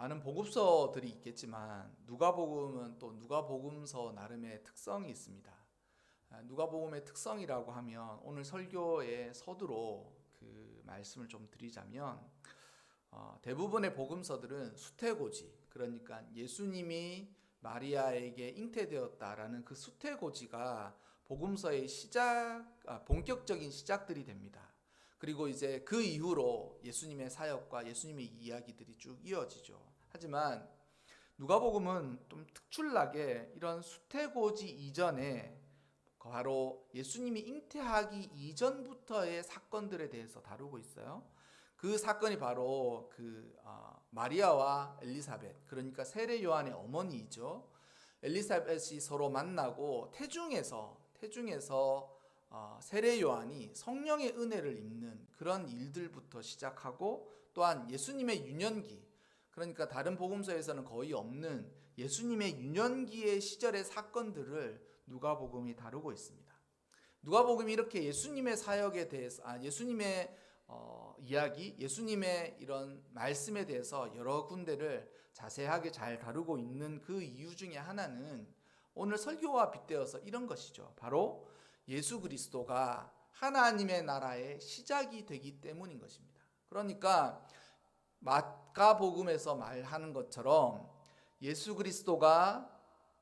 많은 복음서들이 있겠지만 누가복음은 또 누가복음서 나름의 특성이 있습니다. 아, 누가복음의 특성이라고 하면 오늘 설교의 서두로 그 말씀을 좀 드리자면 어, 대부분의 복음서들은 수태고지 그러니까 예수님이 마리아에게 잉태되었다라는 그 수태고지가 복음서의 시작 아, 본격적인 시작들이 됩니다. 그리고 이제 그 이후로 예수님의 사역과 예수님의 이야기들이 쭉 이어지죠. 하지만 누가복음은 좀 특출나게 이런 수태고지 이전에 바로 예수님이 잉태하기 이전부터의 사건들에 대해서 다루고 있어요. 그 사건이 바로 그 어, 마리아와 엘리사벳 그러니까 세례 요한의 어머니이죠. 엘리사벳이 서로 만나고 태중에서 태중에서 어, 세례 요한이 성령의 은혜를 입는 그런 일들부터 시작하고 또한 예수님의 유년기 그러니까 다른 복음서에서는 거의 없는 예수님의 유년기의 시절의 사건들을 누가복음이 다루고 있습니다. 누가복음이 이렇게 예수님의 사역에 대해서 아 예수님의 어, 이야기, 예수님의 이런 말씀에 대해서 여러 군데를 자세하게 잘 다루고 있는 그 이유 중에 하나는 오늘 설교와 빗대어서 이런 것이죠. 바로 예수 그리스도가 하나님의 나라의 시작이 되기 때문인 것입니다. 그러니까 마 가복음에서 말하는 것처럼 예수 그리스도가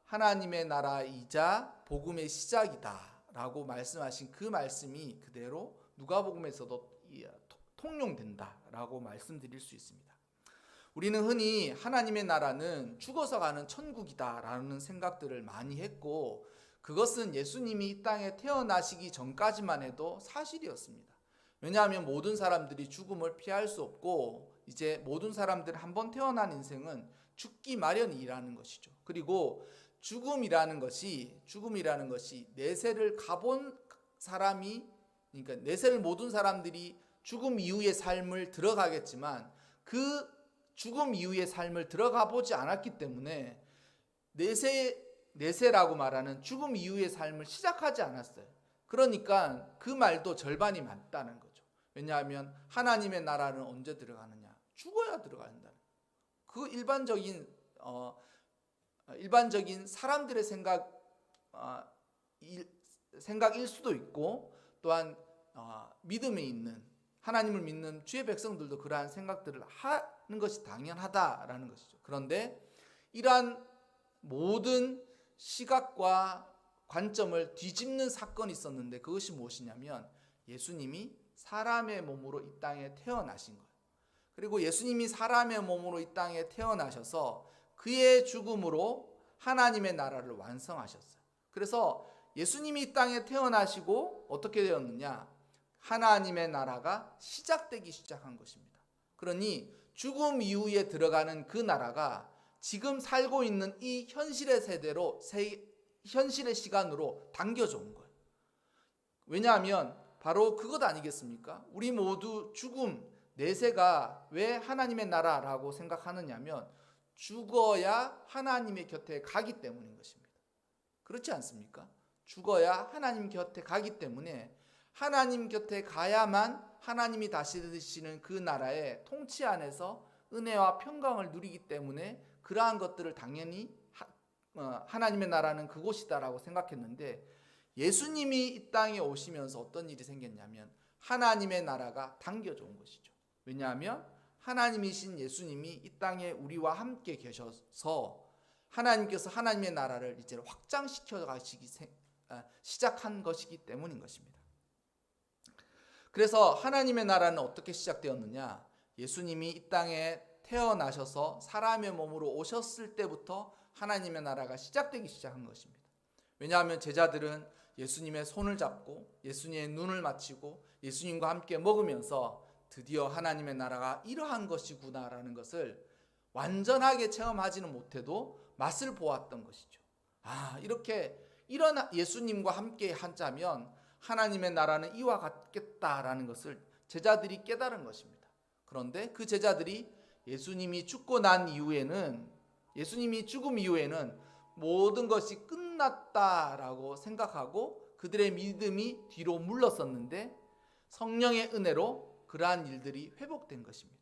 하나님의 나라이자 복음의 시작이다라고 말씀하신 그 말씀이 그대로 누가복음에서도 통용된다라고 말씀드릴 수 있습니다. 우리는 흔히 하나님의 나라는 죽어서 가는 천국이다라는 생각들을 많이 했고 그것은 예수님이 이 땅에 태어나시기 전까지만 해도 사실이었습니다. 왜냐하면 모든 사람들이 죽음을 피할 수 없고 이제 모든 사람들 한 번 태어난 인생은 죽기 마련이라는 것이죠. 그리고 죽음이라는 것이 죽음이라는 것이 내세를 가본 사람이 그러니까 내세를 모든 사람들이 죽음 이후의 삶을 들어가겠지만 그 죽음 이후의 삶을 들어가 보지 않았기 때문에 내세 내세라고 말하는 죽음 이후의 삶을 시작하지 않았어요. 그러니까 그 말도 절반이 맞다는 거죠. 왜냐하면 하나님의 나라는 언제 들어가느냐? 죽어야 들어간다. 그 일반적인 어, 일반적인 사람들의 생각 어, 일, 생각일 수도 있고 또한 어, 믿음에 있는 하나님을 믿는 주의 백성들도 그러한 생각들을 하는 것이 당연하다라는 것이죠. 그런데 이러한 모든 시각과 관점을 뒤집는 사건이 있었는데 그것이 무엇이냐면 예수님이 사람의 몸으로 이 땅에 태어나신 거예요. 그리고 예수님이 사람의 몸으로 이 땅에 태어나셔서 그의 죽음으로 하나님의 나라를 완성하셨어요. 그래서 예수님이 이 땅에 태어나시고 어떻게 되었느냐? 하나님의 나라가 시작되기 시작한 것입니다. 그러니 죽음 이후에 들어가는 그 나라가 지금 살고 있는 이 현실의 세대로 현실의 시간으로 당겨져 온 거예요. 왜냐하면 바로 그것 아니겠습니까? 우리 모두 죽음 내세가 왜 하나님의 나라라고 생각하느냐면 죽어야 하나님의 곁에 가기 때문인 것입니다. 그렇지 않습니까? 죽어야 하나님 곁에 가기 때문에 하나님 곁에 가야만 하나님이 다스리시는 그 나라의 통치 안에서 은혜와 평강을 누리기 때문에 그러한 것들을 당연히 어, 하나님의 나라는 그곳이다라고 생각했는데 예수님이 이 땅에 오시면서 어떤 일이 생겼냐면 하나님의 나라가 당겨져 온 것이죠. 왜냐하면 하나님이신 예수님이 이 땅에 우리와 함께 계셔서 하나님께서 하나님의 나라를 이제 확장시켜 가시기 아, 시작한 것이기 때문인 것입니다. 그래서 하나님의 나라는 어떻게 시작되었느냐? 예수님이 이 땅에 태어나셔서 사람의 몸으로 오셨을 때부터 하나님의 나라가 시작되기 시작한 것입니다. 왜냐하면 제자들은 예수님의 손을 잡고 예수님의 눈을 맞추고 예수님과 함께 먹으면서 드디어 하나님의 나라가 이러한 것이구나라는 것을 완전하게 체험하지는 못해도 맛을 보았던 것이죠. 아, 이렇게 이런 예수님과 함께 한자면 하나님의 나라는 이와 같겠다라는 것을 제자들이 깨달은 것입니다. 그런데 그 제자들이 예수님이 죽고 난 이후에는 예수님이 죽음 이후에는 모든 것이 끝났다라고 생각하고 그들의 믿음이 뒤로 물러섰는데 성령의 은혜로 그러한 일들이 회복된 것입니다.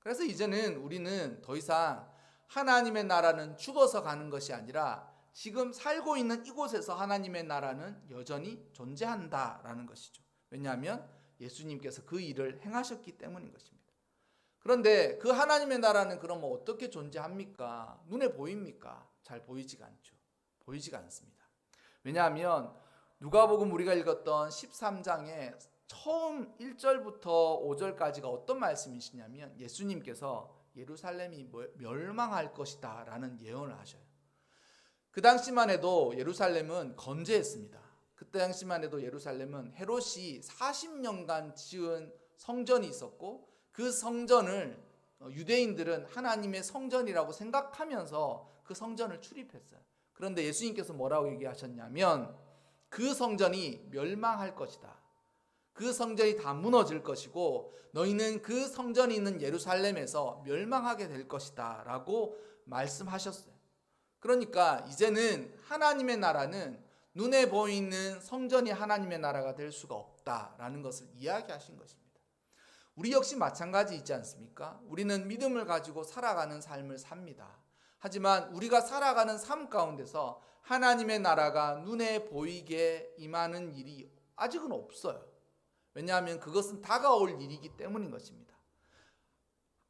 그래서 이제는 우리는 더 이상 하나님의 나라는 죽어서 가는 것이 아니라 지금 살고 있는 이곳에서 하나님의 나라는 여전히 존재한다라는 것이죠. 왜냐하면 예수님께서 그 일을 행하셨기 때문인 것입니다. 그런데 그 하나님의 나라는 그러면 어떻게 존재합니까? 눈에 보입니까? 잘 보이지가 않죠. 보이지가 않습니다. 왜냐하면 누가복음 우리가 읽었던 13장에 처음 1절부터 5절까지가 어떤 말씀이시냐면 예수님께서 예루살렘이 멸망할 것이다 라는 예언을 하셔요. 그 당시만 해도 예루살렘은 건재했습니다. 그때 당시만 해도 예루살렘은 헤롯이 40년간 지은 성전이 있었고 그 성전을 유대인들은 하나님의 성전이라고 생각하면서 그 성전을 출입했어요. 그런데 예수님께서 뭐라고 얘기하셨냐면 그 성전이 멸망할 것이다. 그 성전이 다 무너질 것이고 너희는 그 성전이 있는 예루살렘에서 멸망하게 될 것이다. 라고 말씀하셨어요. 그러니까 이제는 하나님의 나라는 눈에 보이는 성전이 하나님의 나라가 될 수가 없다라는 것을 이야기하신 것입니다. 우리 역시 마찬가지 있지 않습니까? 우리는 믿음을 가지고 살아가는 삶을 삽니다. 하지만 우리가 살아가는 삶 가운데서 하나님의 나라가 눈에 보이게 임하는 일이 아직은 없어요. 왜냐하면 그것은 다가올 일이기 때문인 것입니다.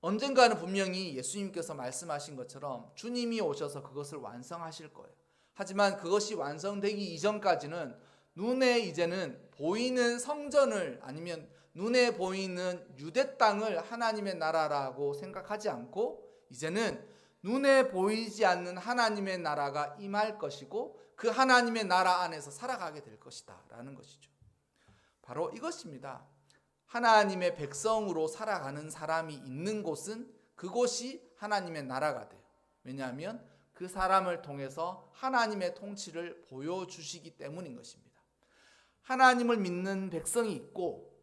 언젠가는 분명히 예수님께서 말씀하신 것처럼 주님이 오셔서 그것을 완성하실 거예요. 하지만 그것이 완성되기 이전까지는 눈에 이제는 보이는 성전을 아니면 눈에 보이는 유대 땅을 하나님의 나라라고 생각하지 않고 이제는 눈에 보이지 않는 하나님의 나라가 임할 것이고 그 하나님의 나라 안에서 살아가게 될 것이다 라는 것이죠. 바로 이것입니다. 하나님의 백성으로 살아가는 사람이 있는 곳은 그곳이 하나님의 나라가 돼요. 왜냐하면 그 사람을 통해서 하나님의 통치를 보여주시기 때문인 것입니다. 하나님을 믿는 백성이 있고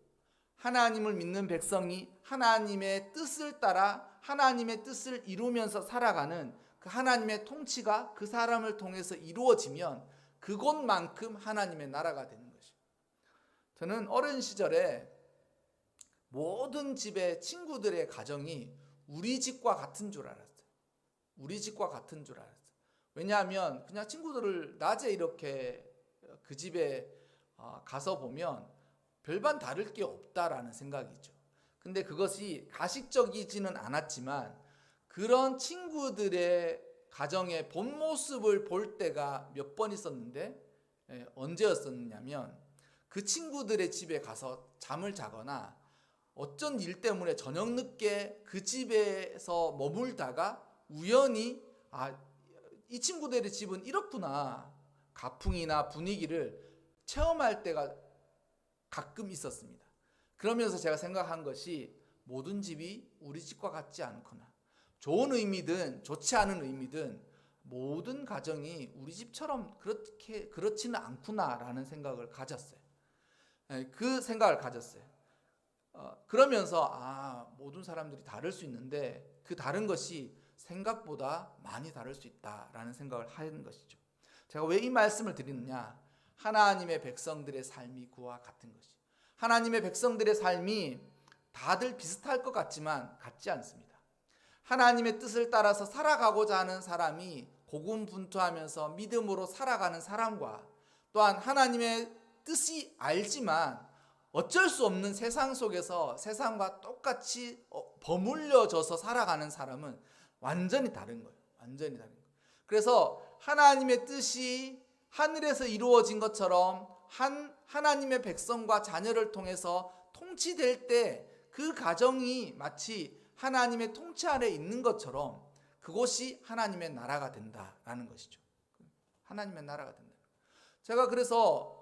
하나님을 믿는 백성이 하나님의 뜻을 따라 하나님의 뜻을 이루면서 살아가는 그 하나님의 통치가 그 사람을 통해서 이루어지면 그곳만큼 하나님의 나라가 것이죠. 저는 어린 시절에 모든 집의 친구들의 가정이 우리 집과 같은 줄 알았어요. 우리 집과 같은 줄 알았어요. 왜냐하면 그냥 친구들을 낮에 이렇게 그 집에 어, 가서 보면 별반 다를 게 없다라는 생각이죠. 근데 그것이 가식적이지는 않았지만 그런 친구들의 가정의 본 모습을 볼 때가 몇 번 있었는데 예, 언제였었냐면 그 친구들의 집에 가서 잠을 자거나 어쩐 일 때문에 저녁 늦게 그 집에서 머물다가 우연히 아, 이 친구들의 집은 이렇구나. 가풍이나 분위기를 체험할 때가 가끔 있었습니다. 그러면서 제가 생각한 것이 모든 집이 우리 집과 같지 않구나. 좋은 의미든 좋지 않은 의미든 모든 가정이 우리 집처럼 그렇게 그렇지는 않구나라는 생각을 가졌어요. 예, 그 생각을 가졌어요. 어, 그러면서 아 모든 사람들이 다를 수 있는데 그 다른 것이 생각보다 많이 다를 수 있다라는 생각을 하는 것이죠. 제가 왜 이 말씀을 드리느냐? 하나님의 백성들의 삶이 그와 같은 것이. 하나님의 백성들의 삶이 다들 비슷할 것 같지만 같지 않습니다. 하나님의 뜻을 따라서 살아가고자 하는 사람이 고군분투하면서 믿음으로 살아가는 사람과 또한 하나님의 뜻이 알지만 어쩔 수 없는 세상 속에서 세상과 똑같이 어, 버물려져서 살아가는 사람은 완전히 다른 거예요. 완전히 다른 거예요. 그래서 하나님의 뜻이 하늘에서 이루어진 것처럼 한 하나님의 백성과 자녀를 통해서 통치될 때 그 가정이 마치 하나님의 통치 아래 있는 것처럼 그곳이 하나님의 나라가 된다라는 것이죠. 하나님의 나라가 된다. 제가 그래서 어,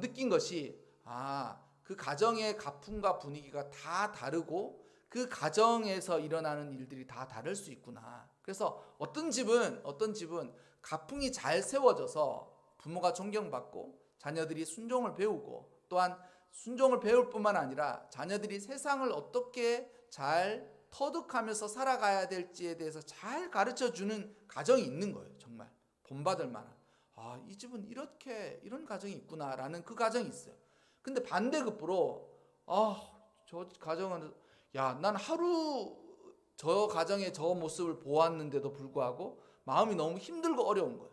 느낀 것이 아 그 가정의 가풍과 분위기가 다 다르고 그 가정에서 일어나는 일들이 다 다를 수 있구나. 그래서 어떤 집은 어떤 집은 가풍이 잘 세워져서 부모가 존경받고 자녀들이 순종을 배우고 또한 순종을 배울 뿐만 아니라 자녀들이 세상을 어떻게 잘 터득하면서 살아가야 될지에 대해서 잘 가르쳐 주는 가정이 있는 거예요. 정말 본받을 만한. 아, 이 집은 이렇게 이런 가정이 있구나라는 그 가정이 있어요. 근데 반대급부로 아, 저 가정은 야, 난 하루 저 가정의 저 모습을 보았는데도 불구하고 마음이 너무 힘들고 어려운 거예요.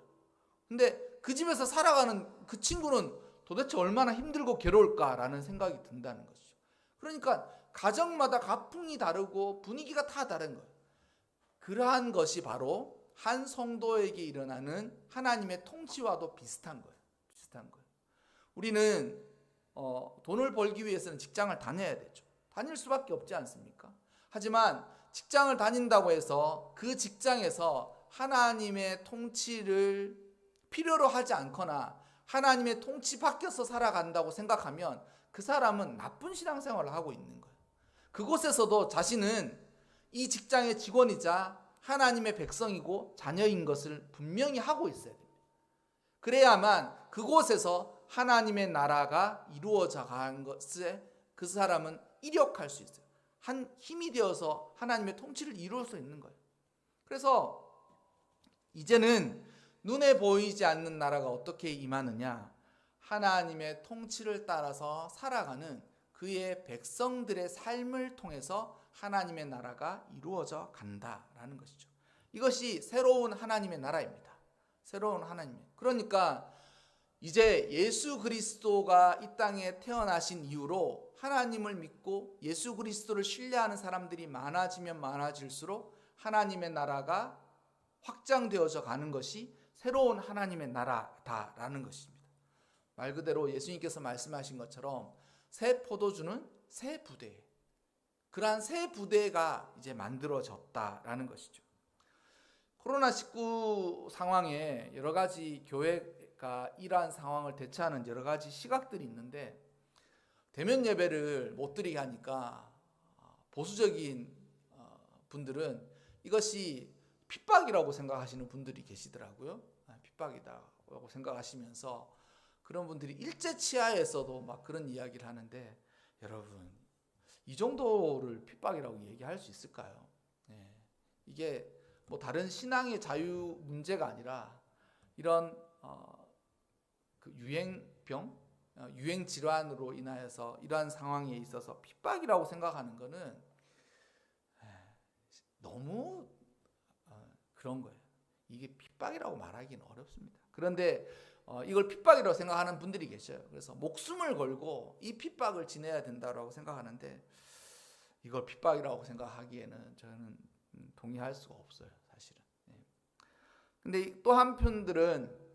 근데 그 집에서 살아가는 그 친구는 도대체 얼마나 힘들고 괴로울까라는 생각이 든다는 것이죠. 그러니까 가정마다 가풍이 다르고 분위기가 다 다른 거예요. 그러한 것이 바로 한 성도에게 일어나는 하나님의 통치와도 비슷한 거예요. 비슷한 거예요. 우리는 어, 돈을 벌기 위해서는 직장을 다녀야 되죠. 다닐 수밖에 없지 않습니까? 하지만 직장을 다닌다고 해서 그 직장에서 하나님의 통치를 필요로 하지 않거나 하나님의 통치 밖에서 살아간다고 생각하면 그 사람은 나쁜 신앙생활을 하고 있는 거예요. 그곳에서도 자신은 이 직장의 직원이자 하나님의 백성이고 자녀인 것을 분명히 하고 있어야 됩니다. 그래야만 그곳에서 하나님의 나라가 이루어져 가는 것에 그 사람은 이력할 수 있어요. 한 힘이 되어서 하나님의 통치를 이룰 수 있는 거예요. 그래서 이제는 눈에 보이지 않는 나라가 어떻게 임하느냐? 하나님의 통치를 따라서 살아가는 그의 백성들의 삶을 통해서 하나님의 나라가 이루어져 간다라는 것이죠. 이것이 새로운 하나님의 나라입니다. 새로운 하나님. 그러니까 이제 예수 그리스도가 이 땅에 태어나신 이후로 하나님을 믿고 예수 그리스도를 신뢰하는 사람들이 많아지면 많아질수록 하나님의 나라가 확장되어져 가는 것이 새로운 하나님의 나라다라는 것입니다. 말 그대로 예수님께서 말씀하신 것처럼 새 포도주는 새 부대. 그러한 새 부대가 이제 만들어졌다라는 것이죠. 코로나 19 상황에 여러 가지 교회가 이러한 상황을 대처하는 여러 가지 시각들이 있는데 대면 예배를 못 드리게 하니까 보수적인 어, 분들은 이것이 핍박이라고 생각하시는 분들이 계시더라고요. 아, 핍박이다라고 생각하시면서 그런 분들이 일제 치하에서도 막 그런 이야기를 하는데 여러분 이 정도를 핍박이라고 얘기할 수 있을까요? 네. 이게 뭐 다른 신앙의 자유 문제가 아니라 이런 어, 그 유행병, 어, 유행 질환으로 인하여서 이러한 상황에 있어서 핍박이라고 생각하는 것은 너무 어, 그런 거예요. 이게 핍박이라고 말하기는 어렵습니다. 그런데 어, 이걸 핍박이라고 생각하는 분들이 계셔요. 그래서 목숨을 걸고 이 핍박을 지내야 된다고 생각하는데 이걸 핍박이라고 생각하기에는 저는 음, 동의할 수가 없어요, 사실은. 네. 근데 또 한편들은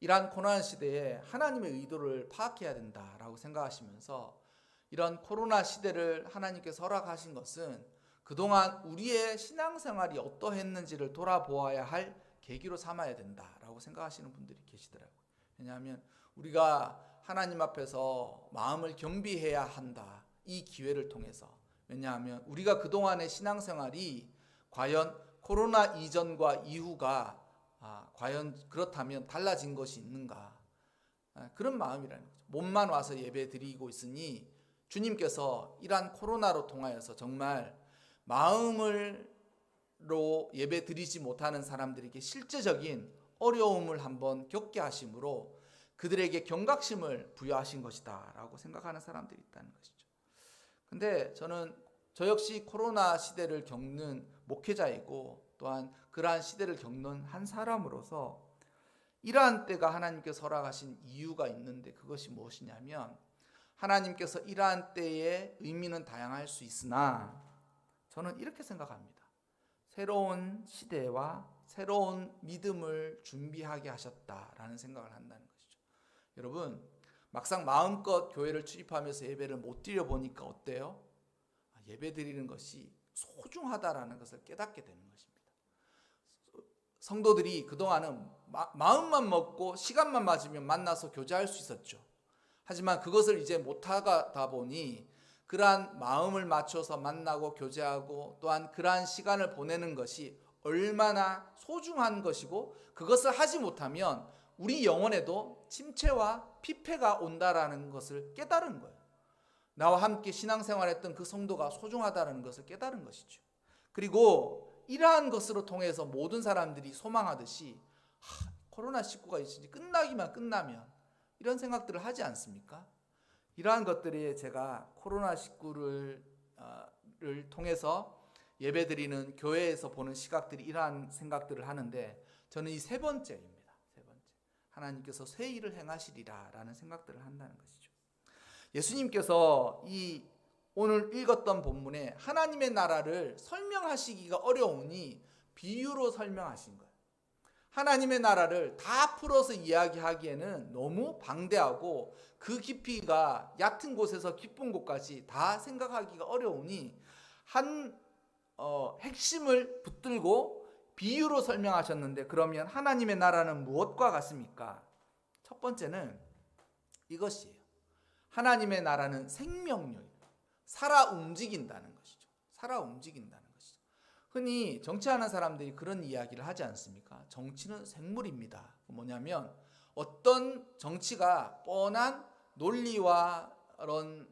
이러한 고난 시대에 하나님의 의도를 파악해야 된다라고 생각하시면서 이런 코로나 시대를 하나님께서 허락하신 것은 그동안 우리의 신앙생활이 어떠했는지를 돌아보아야 할 계기로 삼아야 된다라고 생각하시는 분들이 계시더라고요. 왜냐하면 우리가 하나님 앞에서 마음을 겸비해야 한다. 이 기회를 통해서. 왜냐하면 우리가 그동안의 신앙생활이 과연 코로나 이전과 이후가 아, 과연 그렇다면 달라진 것이 있는가? 아, 그런 마음이라는 거죠. 몸만 와서 예배 드리고 있으니 주님께서 이러한 코로나로 통하여서 정말 마음을 로 예배 드리지 못하는 사람들에게 실제적인 어려움을 한번 겪게 하심으로 그들에게 경각심을 부여하신 것이다라고 생각하는 사람들이 있다는 것이죠. 근데 저는 저 역시 코로나 시대를 겪는 목회자이고 또한 그러한 시대를 겪는 한 사람으로서 이러한 때가 하나님께서 허락하신 이유가 있는데 그것이 무엇이냐면 하나님께서 이러한 때의 의미는 다양할 수 있으나 저는 이렇게 생각합니다. 새로운 시대와 새로운 믿음을 준비하게 하셨다라는 생각을 한다는 것이죠. 여러분, 막상 마음껏 교회를 출입하면서 예배를 못 드려 보니까 어때요? 아, 예배 드리는 것이 소중하다라는 것을 깨닫게 되는 것입니다. 성도들이 그동안은 마, 음만 먹고 시간만 맞으면 만나서 교제할 수 있었죠. 하지만 그것을 이제 못하다 보니 그러한 마음을 맞춰서 만나고 교제하고 또한 그러한 시간을 보내는 것이 얼마나 소중한 것이고 그것을 하지 못하면 우리 영혼에도 침체와 피폐가 온다라는 것을 깨달은 거예요. 나와 함께 신앙생활했던 그 성도가 소중하다는 것을 깨달은 것이죠. 그리고 이러한 것으로 통해서 모든 사람들이 소망하듯이 하, 코로나 19가 있으니 끝나기만 끝나면 이런 생각들을 하지 않습니까? 이러한 것들이 제가 코로나 19를 어, 통해서 예배드리는 교회에서 보는 시각들이 이러한 생각들을 하는데 저는 이 세 번째입니다. 세 번째. 하나님께서 새 일을 행하시리라라는 생각들을 한다는 것이죠. 예수님께서 이 오늘 읽었던 본문에 하나님의 나라를 설명하시기가 어려우니 비유로 설명하신 거예요. 하나님의 나라를 다 풀어서 이야기하기에는 너무 방대하고 그 깊이가 얕은 곳에서 깊은 곳까지 다 생각하기가 어려우니 한 어, 핵심을 붙들고 비유로 설명하셨는데 그러면 하나님의 나라는 무엇과 같습니까? 첫 번째는 이것이에요. 하나님의 나라는 생명력이에요. 살아 움직인다는 것이죠. 살아 움직인다는. 흔히 정치하는 사람들이 그런 이야기를 하지 않습니까? 정치는 생물입니다. 뭐냐면 어떤 정치가 뻔한 논리와 그런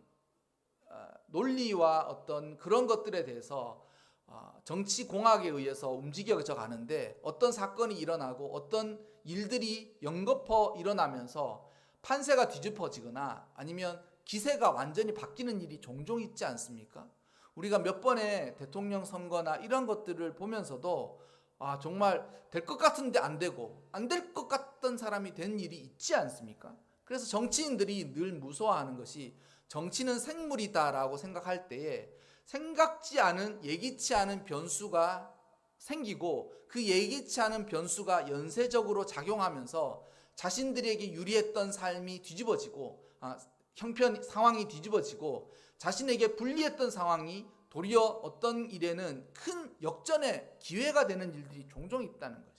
어, 논리와 어떤 그런 것들에 대해서 어, 정치 공학에 의해서 움직여져 가는데 어떤 사건이 일어나고 어떤 일들이 연거푸 일어나면서 판세가 뒤집어지거나 아니면 기세가 완전히 바뀌는 일이 종종 있지 않습니까? 우리가 몇 번의 대통령 선거나 이런 것들을 보면서도 아 정말 될 것 같은데 안 되고 안 될 것 같던 사람이 된 일이 있지 않습니까? 그래서 정치인들이 늘 무서워하는 것이 정치는 생물이다라고 생각할 때에 생각지 않은 예기치 않은 변수가 생기고 그 예기치 않은 변수가 연쇄적으로 작용하면서 자신들에게 유리했던 삶이 뒤집어지고 아, 형편 상황이 뒤집어지고 자신에게 불리했던 상황이 도리어 어떤 일에는 큰 역전의 기회가 되는 일들이 종종 있다는 거죠.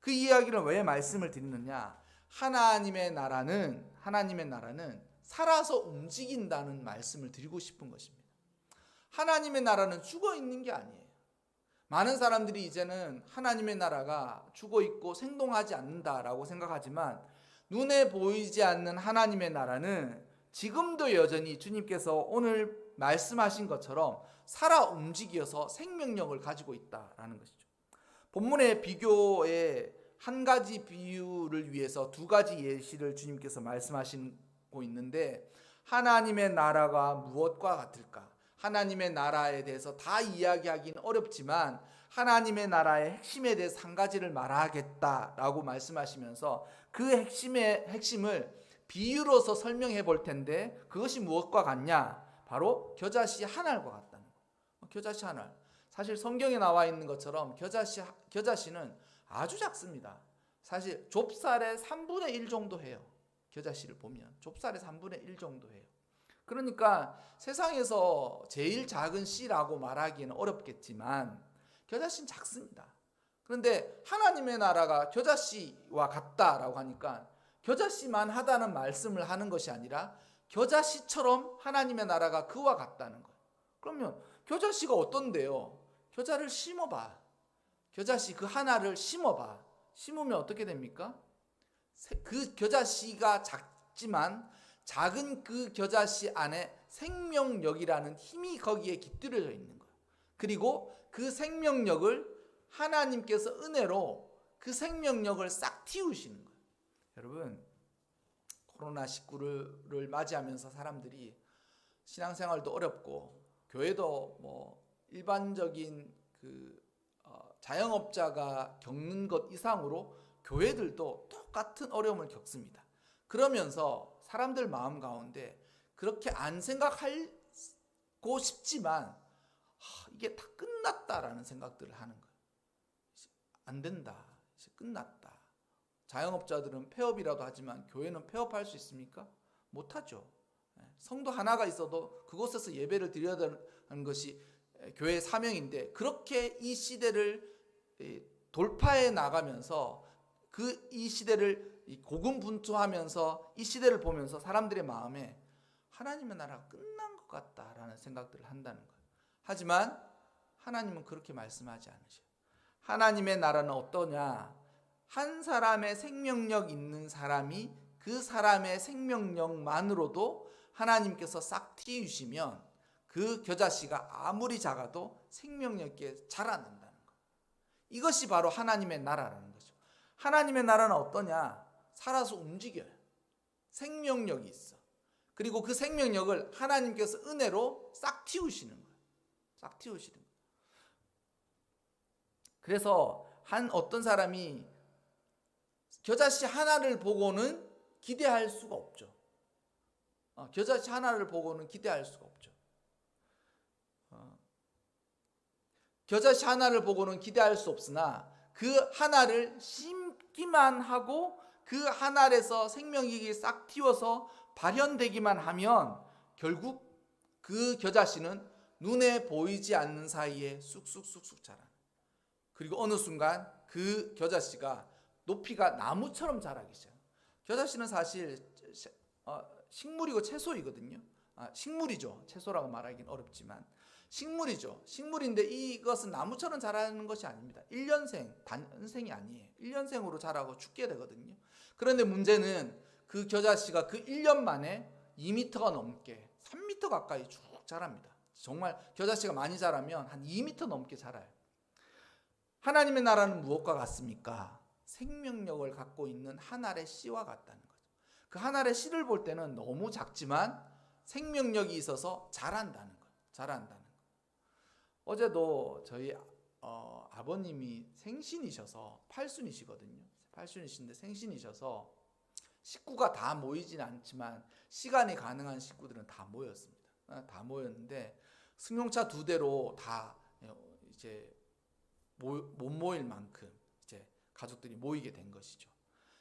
그 이야기를 왜 말씀을 드리느냐? 하나님의 나라는 하나님의 나라는 살아서 움직인다는 말씀을 드리고 싶은 것입니다. 하나님의 나라는 죽어 있는 게 아니에요. 많은 사람들이 이제는 하나님의 나라가 죽어 있고 생동하지 않는다라고 생각하지만 눈에 보이지 않는 하나님의 나라는 지금도 여전히 주님께서 오늘 말씀하신 것처럼 살아 움직여서 생명력을 가지고 있다라는 것이죠. 본문의 비교에 한 가지 비유를 위해서 두 가지 예시를 주님께서 말씀하시고 있는데 하나님의 나라가 무엇과 같을까? 하나님의 나라에 대해서 다 이야기하기는 어렵지만 하나님의 나라의 핵심에 대해서 한 가지를 말하겠다라고 말씀하시면서 그 핵심의 핵심을 비유로서 설명해 볼 텐데 그것이 무엇과 같냐? 바로 겨자씨 한 알과 같다는 거. 겨자씨 한 알. 사실 성경에 나와 있는 것처럼 겨자씨 겨자씨는 아주 작습니다. 사실 좁쌀의 3분의 1 정도 해요. 겨자씨를 보면 좁쌀의 3분의 1 정도 해요. 그러니까 세상에서 제일 작은 씨라고 말하기는 어렵겠지만 겨자씨는 작습니다. 그런데 하나님의 나라가 겨자씨와 같다라고 하니까 겨자씨만 하다는 말씀을 하는 것이 아니라 겨자씨처럼 하나님의 나라가 그와 같다는 거예요. 그러면 겨자씨가 어떤데요? 겨자를 심어봐. 겨자씨 그 하나를 심어봐. 심으면 어떻게 됩니까? 그 겨자씨가 작지만 작은 그 겨자씨 안에 생명력이라는 힘이 거기에 깃들여져 있는 거예요. 그리고 그 생명력을 하나님께서 은혜로 그 생명력을 싹 틔우시는 거예요. 여러분, 코로나 19를 맞이하면서 사람들이 신앙생활도 어렵고 교회도 뭐 일반적인 그 어, 자영업자가 겪는 것 이상으로 교회들도 똑같은 어려움을 겪습니다. 그러면서 사람들 마음 가운데 그렇게 안 생각하고 싶지만 이게 다 끝났다라는 생각들을 하는 거예요. 안 된다. 끝났다. 자영업자들은 폐업이라도 하지만 교회는 폐업할 수 있습니까? 못하죠. 예, 성도 하나가 있어도 그곳에서 예배를 드려야 되는 것이 교회의 사명인데 그렇게 이 시대를 돌파해 나가면서 그 이 시대를 고군분투하면서 이 시대를 보면서 사람들의 마음에 하나님의 나라가 끝난 것 같다라는 생각들을 한다는 거예요. 하지만 하나님은 그렇게 말씀하지 않으셔요. 하나님의 나라는 어떠냐? 한 사람의 생명력 있는 사람이 그 사람의 생명력만으로도 하나님께서 싹 틔우시면 그 겨자씨가 아무리 작아도 생명력 있게 자라난다는 것. 이것이 바로 하나님의 나라라는 거죠. 하나님의 나라는 어떠냐? 살아서 움직여요. 생명력이 있어. 그리고 그 생명력을 하나님께서 은혜로 싹 틔우시는 거예요. 싹 틔우시는 거예요. 그래서 한 어떤 사람이 겨자씨 하나를 보고는 기대할 수가 없죠. 어, 겨자씨 하나를 보고는 기대할 수가 없죠. 어, 겨자씨 하나를 보고는 기대할 수 없으나 그 하나를 심기만 하고 그 하나에서 생명력이 싹 튀어서 발현되기만 하면 결국 그 겨자씨는 눈에 보이지 않는 사이에 쑥쑥쑥쑥 자라. 그리고 어느 순간 그 겨자씨가 높이가 나무처럼 자라기 시작. 겨자씨는 사실 어, 식물이고 채소이거든요. 아, 식물이죠. 채소라고 말하기는 어렵지만 식물이죠. 식물인데 이것은 나무처럼 자라는 것이 아닙니다. 1년생, 단생이 아니에요. 1년생으로 자라고 죽게 되거든요. 그런데 문제는 그 겨자씨가 그 1년 만에 2m가 넘게 3m 가까이 쭉 자랍니다. 정말 겨자씨가 많이 자라면 한 2m 넘게 자라요. 하나님의 나라는 무엇과 같습니까? 생명력을 갖고 있는 한 알의 씨와 같다는 거죠. 그 한 알의 씨를 볼 때는 너무 작지만 생명력이 있어서 자란다는 거예요. 자란다는 거. 어제도 저희 어, 아버님이 생신이셔서 팔순이시거든요. 팔순이신데 생신이셔서 식구가 다 모이진 않지만 시간이 가능한 식구들은 다 모였습니다. 아, 다 모였는데 승용차 두 대로 다 이제 못 모일 만큼 가족들이 모이게 된 것이죠.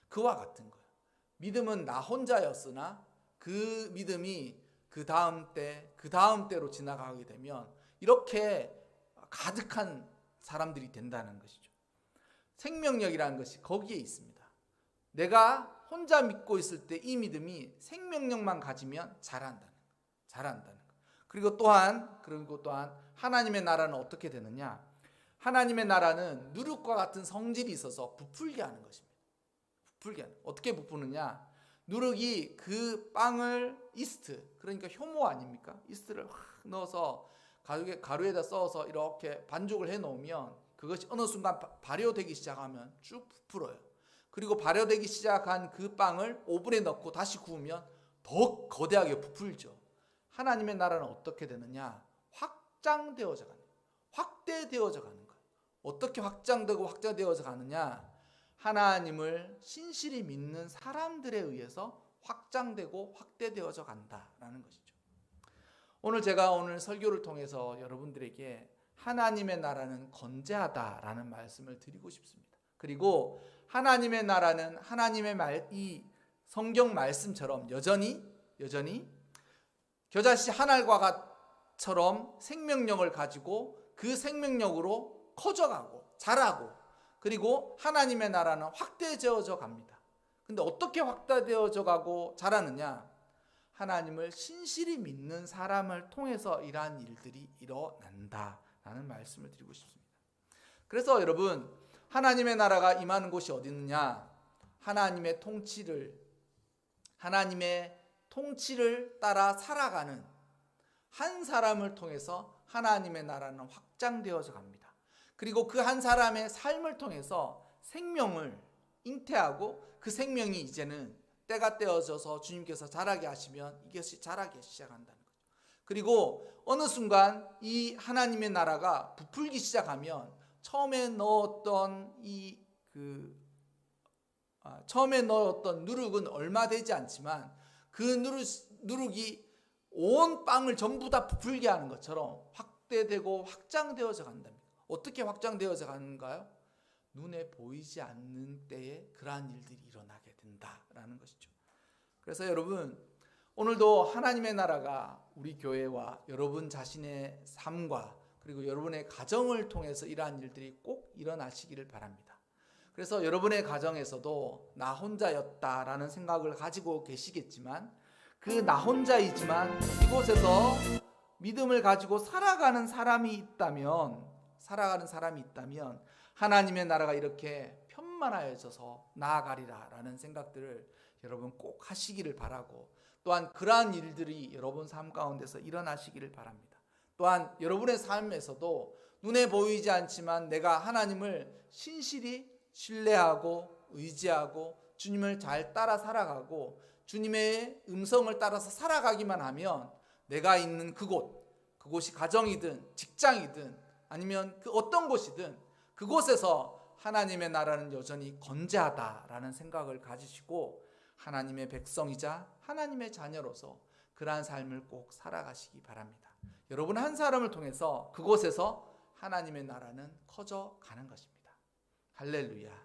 그와 같은 거예요. 믿음은 나 혼자였으나 그 믿음이 그 다음 때, 그 다음 때로 지나가게 되면 이렇게 가득한 사람들이 된다는 것이죠. 생명력이라는 것이 거기에 있습니다. 내가 혼자 믿고 있을 때 이 믿음이 생명력만 가지면 잘한다는 거. 잘한다는 거. 그리고 또한 그리고 또한 하나님의 나라는 어떻게 되느냐? 하나님의 나라는 누룩과 같은 성질이 있어서 부풀게 하는 것입니다. 부풀게 하는. 어떻게 부푸느냐? 누룩이 그 빵을 이스트 그러니까 효모 아닙니까? 이스트를 확 넣어서 가루에, 가루에다 써서 이렇게 반죽을 해 놓으면 그것이 어느 순간 발효되기 시작하면 쭉 부풀어요. 그리고 발효되기 시작한 그 빵을 오븐에 넣고 다시 구우면 더 거대하게 부풀죠. 하나님의 나라는 어떻게 되느냐? 확장되어져 가는 확대되어져 가는. 어떻게 확장되고 확장되어져 가느냐? 하나님을 신실히 믿는 사람들에 의해서 확장되고 확대되어져 간다라는 것이죠. 오늘 제가 오늘 설교를 통해서 여러분들에게 하나님의 나라는 건재하다라는 말씀을 드리고 싶습니다. 그리고 하나님의 나라는 하나님의 말, 이 성경 말씀처럼 여전히 여전히 겨자씨 한 알과처럼 생명력을 가지고 그 생명력으로 커져가고 자라고 그리고 하나님의 나라는 확대되어져 갑니다. 근데 어떻게 확대되어져 가고 자라느냐? 하나님을 신실히 믿는 사람을 통해서 이러한 일들이 일어난다라는 말씀을 드리고 싶습니다. 그래서 여러분 하나님의 나라가 임하는 곳이 어디 있느냐? 하나님의 통치를 하나님의 통치를 따라 살아가는 한 사람을 통해서 하나님의 나라는 확장되어져 갑니다. 그리고 그 한 사람의 삶을 통해서 생명을 잉태하고 그 생명이 이제는 때가 떼어져서 주님께서 자라게 하시면 이것이 자라기 시작한다는 거죠. 그리고 어느 순간 이 하나님의 나라가 부풀기 시작하면 처음에 넣었던 이그 아, 처음에 넣었던 누룩은 얼마 되지 않지만 그 누룩, 누룩이 온 빵을 전부 다 부풀게 하는 것처럼 확대되고 확장되어져 간답니다. 어떻게 확장되어져 가는가요? 눈에 보이지 않는 때에 그러한 일들이 일어나게 된다라는 것이죠. 그래서 여러분 오늘도 하나님의 나라가 우리 교회와 여러분 자신의 삶과 그리고 여러분의 가정을 통해서 이러한 일들이 꼭 일어나시기를 바랍니다. 그래서 여러분의 가정에서도 나 혼자였다라는 생각을 가지고 계시겠지만 그 나 혼자이지만 이곳에서 믿음을 가지고 살아가는 사람이 있다면 살아가는 사람이 있다면 하나님의 나라가 이렇게 편만하여져서 나아가리라라는 생각들을 여러분 꼭 하시기를 바라고 또한 그러한 일들이 여러분 삶 가운데서 일어나시기를 바랍니다. 또한 여러분의 삶에서도 눈에 보이지 않지만 내가 하나님을 신실히 신뢰하고 의지하고 주님을 잘 따라 살아가고 주님의 음성을 따라서 살아가기만 하면 내가 있는 그곳, 그곳이 가정이든 직장이든 아니면 그 어떤 곳이든 그곳에서 하나님의 나라는 여전히 건재하다라는 생각을 가지시고 하나님의 백성이자 하나님의 자녀로서 그러한 삶을 꼭 살아가시기 바랍니다. 여러분 한 사람을 통해서 그곳에서 하나님의 나라는 커져 가는 것입니다. 할렐루야.